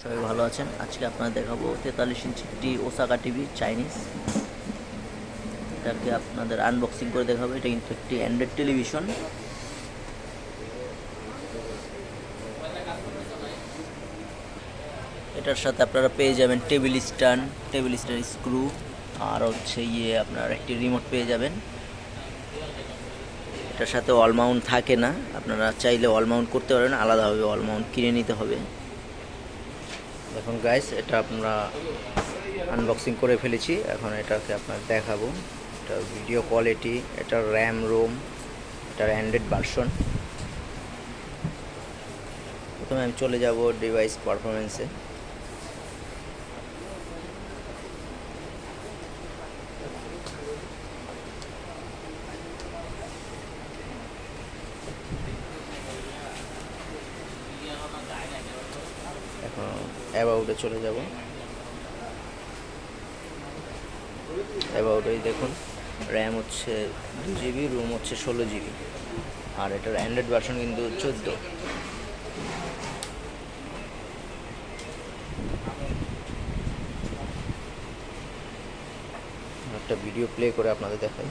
সবাই ভালো আছেন। আজকে আপনাদের দেখাবো তেতাল্লিশ ইঞ্চি একটি ওসাকা টিভি চাইনিজ। এটাকে আপনাদের আনবক্সিং করে দেখাবো। এটা কিন্তু একটি অ্যান্ড্রয়েড টেলিভিশন এটার সাথে আপনারা পেয়ে যাবেন table stand table stand screw আর হচ্ছে ইয়ে আপনার একটি রিমোট পেয়ে যাবেন। এটার সাথে অল মাউন্ট থাকে না। আপনারা চাইলে অল মাউন্ট করতে পারেন। আলাদাভাবে অল মাউন্ট কিনে নিতে হবে। দেখুন গাইস এটা আমরা আনবক্সিং করে ফেলেছি। এখন এটাকে আপনার দেখাবো। এটা ভিডিও কোয়ালিটি এটার র্যাম রোম এটার অ্যান্ড্রয়েড ভার্সন প্রথমে আমি চলে যাব ডিভাইস পারফরমেন্সে এখন অ্যাবাউটে চলে যাব। অ্যাবাউটেই দেখুন র্যাম হচ্ছে দু জিবি রুম হচ্ছে ষোলো জিবি আর এটার অ্যান্ড্রয়েড ভার্সন কিন্তু চোদ্দ। একটা ভিডিও প্লে করে আপনাদের দেখাই।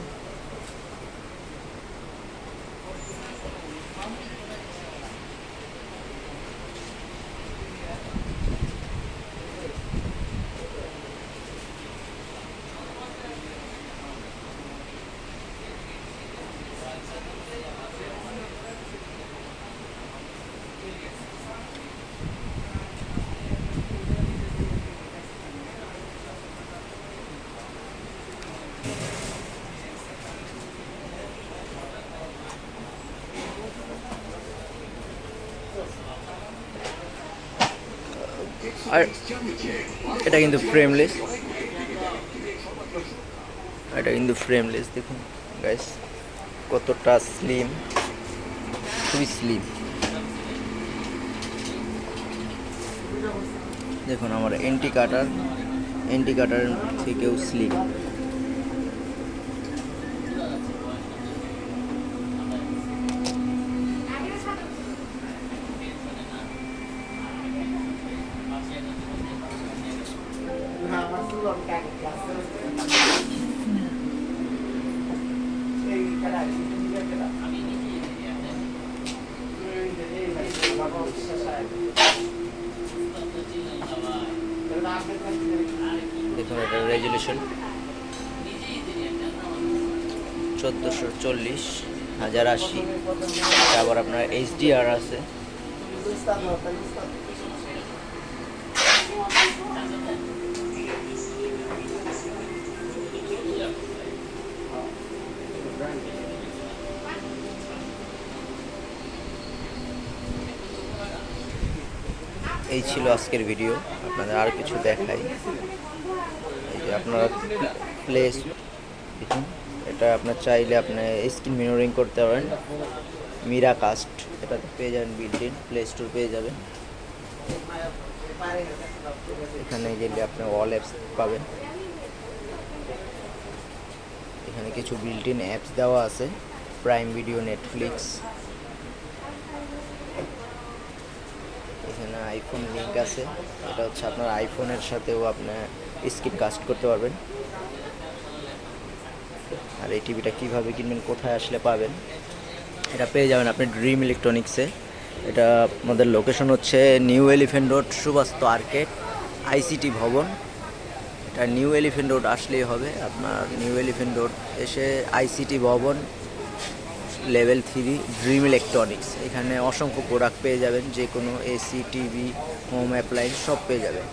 আর এটা কিন্তু ফ্রেমলেস এটা কিন্তু ফ্রেমলেস দেখুন গাইস কতটা স্লিম খুবই স্লিম দেখুন আমার এন্টি কাটার এন্টি কাটার থেকেও স্লিম দেখুন এটার রেজলিউশন চোদ্দোশো চল্লিশ হাজার আশি। আবার আপনার এইচডিআর আছে। এই ছিল আজকের ভিডিও আপনাদের আর কিছু দেখাই। এই যে আপনারা প্লেস এটা আপনার চাইলে আপনি স্ক্রিন মিনোরিং করতে পারেন। মিরা কাস্ট এটাতে পেয়ে যাবেন বিল্ডিং প্লে স্টোর পেয়ে যাবেন। এখানে গেলে আপনি অল অ্যাপস পাবেন। এখানে কিছু ইন অ্যাপস দেওয়া আছে। প্রাইম ভিডিও নেটফ্লিক্স এখানে আইফোন লিঙ্ক আছে, এটা হচ্ছে আপনার আইফোনের সাথেও আপনার স্ক্রিন কাস্ট করতে পারবেন। আর এই টিভিটা কীভাবে কিনবেন, কোথায় আসলে পাবেন, এটা পেয়ে যাবেন আপনি ড্রিম ইলেকট্রনিক্সে এটা আমাদের লোকেশন হচ্ছে New Elephant Road Subastu arcade ICT ভবন। এটা নিউ এলিফেন্ট রোড আসলেই হবে। আপনার নিউ এলিফেন্ট রোড এসে আইসিটি ভবন লেভেল থ্রি ড্রিম ইলেকট্রনিক্স এখানে অসংখ্য প্রোডাক্ট পেয়ে যাবেন যে কোনো এসি টিভি হোম অ্যাপ্লায়েন্স সব পেয়ে যাবেন।